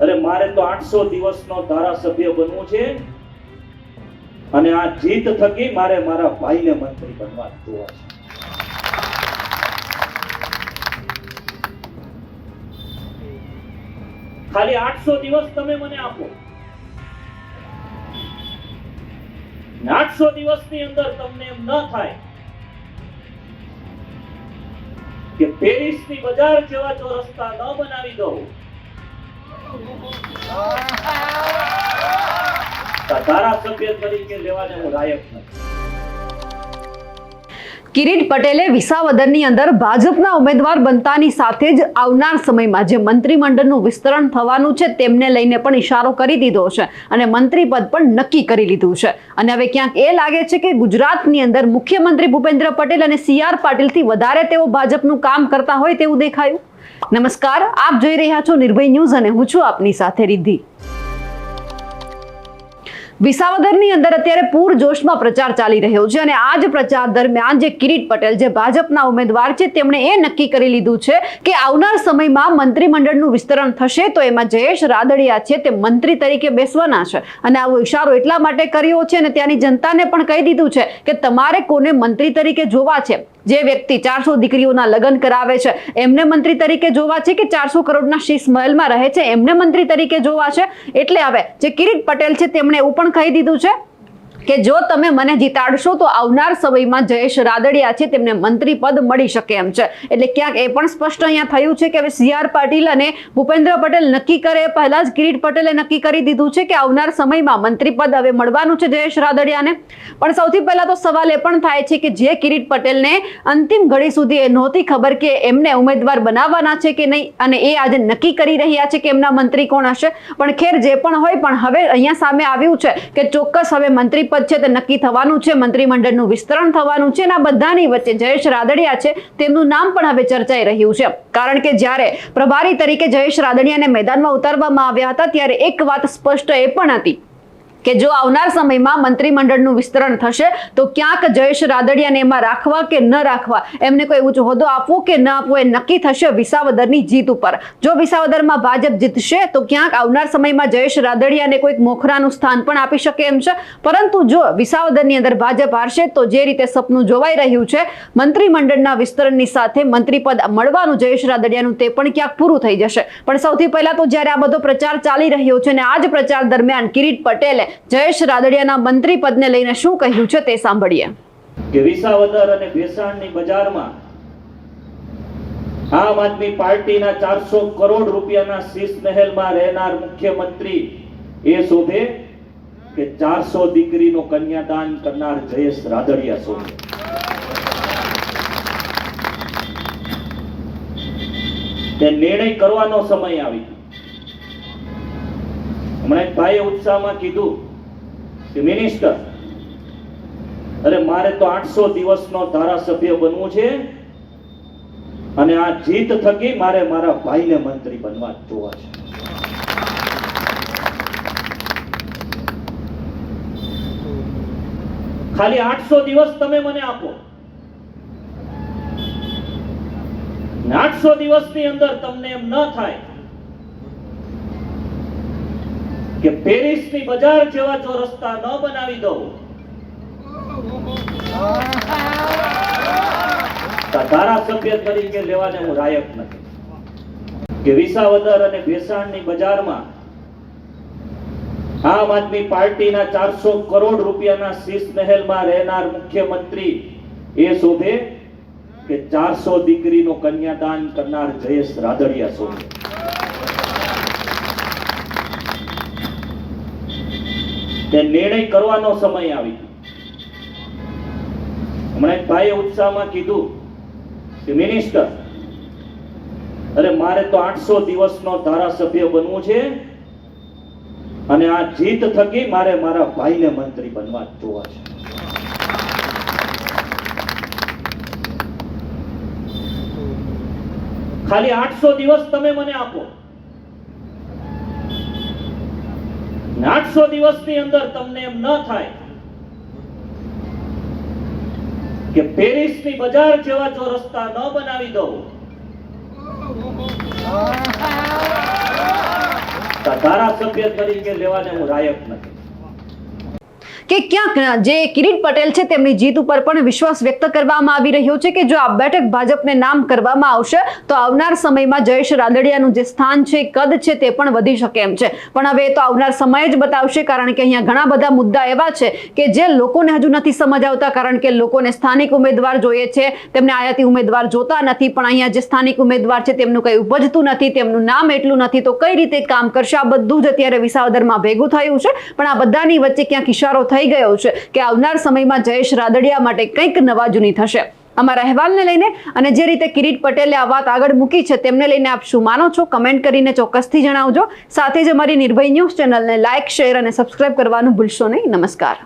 અરે મારે તો આઠસો દિવસનો ધારાસભ્ય બનવું છે. અને આ જીત થકી મારે મારા ભાઈને મંત્રી બનવા જોવા છે. ખાલી આઠસો દિવસ તમે મને આપો. આઠસો દિવસની અંદર તમને એમ ન થાય કે પેરિસની બજાર જેવા જો રસ્તા ન બનાવી દઉં. ધારાસભ્ય કિરીટ પટેલે વિસાવદરની અંદર ભાજપના ઉમેદવાર બનતાની સાથે જ આવનાર સમયમાં જે મંત્રીમંડળનું વિસ્તરણ થવાનું છે તેમને લઈને પણ ઇશારો કરી દીધો છે અને મંત્રી પદ પણ નક્કી કરી લીધું છે. અને હવે ક્યાંક એ લાગે છે કે ગુજરાતની અંદર મુખ્યમંત્રી ભૂપેન્દ્ર પટેલ અને સી આર પાટીલથી વધારે તેઓ ભાજપનું કામ કરતા હોય તેવું દેખાયું? નમસ્કાર, આપ જોઈ રહ્યા છો નિર્ભય ન્યૂઝ અને હું છું આપની સાથે રિદ્ધિ. વિસાવદરની અંદર અત્યારે પૂર જોશમાં પ્રચાર ચાલી રહ્યો છે અને આ જ પ્રચાર દરમિયાન જે કિરીટ પટેલ જે ભાજપના ઉમેદવાર છે, તેમણે એ નક્કી કરી લીધું છે કે આવનાર સમયમાં મંત્રીમંડળનું વિસ્તરણ થશે તો એમાં જયેશ રાદડિયા છે, તે મંત્રી તરીકે બેસવાના છે. અને આવો ઇશારો એટલા માટે કર્યો છે અને ત્યાંની જનતાને પણ કહી દીધું છે કે તમારે કોને મંત્રી તરીકે જોવા છે? જે વ્યક્તિ ચારસો દીકરીઓના લગ્ન કરાવે છે, એમને મંત્રી તરીકે જોવા છે કે ચારસો કરોડના શીશ મહેલમાં રહે છે? એમને મંત્રી તરીકે જોવા છે? એટલે હવે જે કિરીટ પટેલ છે, તેમણે એવું પણ કહી દીધું છે કે જો તમે મને જીતાડશો તો આવનાર સમયમાં જયેશ રાદડિયા છે, તેમને મંત્રી પદ મળી શકે એમ છે. એટલે ક્યાંક એ પણ સ્પષ્ટ અહીંયા થયું છે કે હવે સી આર પાટીલ અને ભૂપેન્દ્ર પટેલ નક્કી કરે, પહેલા જ કિરીટ પટેલે નક્કી કરી દીધું છે કે આવનાર સમયમાં મંત્રી પદ હવે મળવાનું છે જયેશ રાદડિયાને. પણ સૌથી પહેલા તો સવાલ એ પણ થાય છે કે જે કિરીટ પટેલને અંતિમ ઘડી સુધી એ નહોતી ખબર કે એમને ઉમેદવાર બનાવવાના છે કે નહીં અને એ આજે નક્કી કરી રહ્યા છે કે એમના મંત્રી કોણ હશે. પણ ખેર જે પણ હોય, પણ હવે અહીંયા સામે આવ્યું છે કે ચોક્કસ હવે મંત્રી પદ છે તે નક્કી થવાનું છે, મંત્રીમંડળનું વિસ્તરણ થવાનું છે અને આ બધાની વચ્ચે જયેશ રાદડિયા છે, તેમનું નામ પણ હવે ચર્ચાઈ રહ્યું છે. કારણ કે જ્યારે પ્રભારી તરીકે જયેશ રાદડિયાને મેદાનમાં ઉતારવામાં આવ્યા હતા, ત્યારે એક વાત સ્પષ્ટ એ પણ હતી. કે જો આવનાર સમયમાં મંત્રીમંડળનું વિસ્તરણ થશે, તો ક્યાંક જયેશ રાદડિયાને એમાં રાખવા કે ન રાખવા? એમને કોઈ ઉચ્ચ હોદ્દો આપવો કે ન આપવો એ નક્કી થશે વિસાવદરની જીત ઉપર. જો વિસાવદરમાં ભાજપ જીતશે, તો ક્યાંક આવનાર સમયમાં જયેશ રાદડિયાને કોઈક મોખરાનું સ્થાન પણ આપી શકે એમ છે. પરંતુ જો વિસાવદરની અંદર ભાજપ હારશે, તો જે રીતે સપનું જોવાઈ રહ્યું છે, મંત્રીમંડળના વિસ્તરણની સાથે મંત્રીપદ મળવાનું જયેશ રાદડિયાનું તે પણ ક્યાંક પૂરું થઈ જશે. પણ સૌથી પહેલા તો જ્યારે આ બધો પ્રચાર ચાલી રહ્યો છે અને આ જ પ્રચાર દરમિયાન કિરીટ પટેલે જયેશ રાદડિયાના મંત્રી પદને લઈને શું કહ્યું છે તે સાંભળીએ. કે વિસાવદર અને ભેસાણની બજારમાં આમ આદમી પાર્ટીના ચારસો કરોડ રૂપિયાના શીશ મહેલમાં રહેનાર મુખ્યમંત્રી એ શોભે કે ચારસો દીકરીનો કન્યાદાન કરનાર જયેશ રાદડિયા શોભે તે નિર્ણય કરવાનો સમય આવી હમણાં એક ભાઈએ ઉત્સાહમાં કીધું કે, મિનિસ્ટર, અરે મારે તો આઠસો દિવસનો ધારાસભ્ય બનવું છે અને આ જીત થકી મારે મારા ભાઈને મંત્રી બનવા જોવા છે. ખાલી આઠસો દિવસ તમે મને આપો. આઠસો દિવસની અંદર તમને એમ ન થાય કે પેરિસની બજાર જેવા જો રસ્તા ન બનાવી દો ધારાસભ્ય તરીકે લેવાને હું લાયક નથી. કે વિસાવદર અને ભેસાણની બજારમાં આમ આદમી પાર્ટીના ચારસો કરોડ રૂપિયાના શીશ મહેલમાં રહેનાર મુખ્યમંત્રી એ શોભે કે ચારસો દીકરીનું કન્યાદાન કરનાર જયેશ રાદડિયા શોભે તે નિર્ણય કરવાનો સમય આવી હમણાં એક ભાઈએ ઉત્સાહમાં કીધું કે, મિનિસ્ટર, અરે મારે તો આઠસો દિવસનો ધારાસભ્ય બનવું છે અને આ જીત થકી મારે મારા ભાઈને મંત્રી બનવા જોવા છે. ખાલી આઠસો દિવસ તમે મને આપો. આઠસો દિવસની અંદર તમને એમ ન થાય કે પેરિસની બજાર જેવા જો રસ્તા ન બનાવી તો ધારાસભ્ય તરીકે લેવાને હું લાયક નથી. કે ક્યાંક જે કિરીટ પટેલ છે તેમની જીત ઉપર પણ વિશ્વાસ વ્યક્ત કરવામાં આવી રહ્યો છે કે જો આ બેઠક ભાજપને નામ કરવામાં આવશે, તો આવનાર સમયમાં જયેશ રાદડિયાનું જે સ્થાન છે, કદ છે તે પણ વધી શકે એમ છે. પણ હવે તો આવનાર સમય જ બતાવશે, કારણ કે અહીંયા ઘણા બધા મુદ્દા એવા છે કે જે લોકોને હજુ નથી સમજ આવતા, કારણ કે લોકોને સ્થાનિક ઉમેદવાર જોઈએ છે, તેમને આયાતી ઉમેદવાર જોતા નથી, પણ અહીંયા જે સ્થાનિક ઉમેદવાર છે તેમનું કંઈ ઉપજતું નથી, તેમનું નામ એટલું નથી, તો કઈ રીતે કામ કરશે? આ બધું જ અત્યારે વિસાવદરમાં ભેગું થયું છે. પણ આ બધાની વચ્ચે ક્યાંક ઇશારો થઈ ગયો છે કે આવનાર સમયમાં જયેશ રાદડિયા માટે કંઈક નવા જૂની થશે. અમારા અહેવાલને લઈને અને જે રીતે કિરીટ પટેલે આ વાત આગળ મૂકી છે, તેમને લઈને આપ શું માનો છો? કમેન્ટ કરીને ચોક્કસથી જણાવજો. સાથે જ અમારી નિર્ભય ન્યૂઝ ચેનલને લાઇક શેર અને સબસ્ક્રાઇબ કરવાનું ભૂલશો નહીં. નમસ્કાર.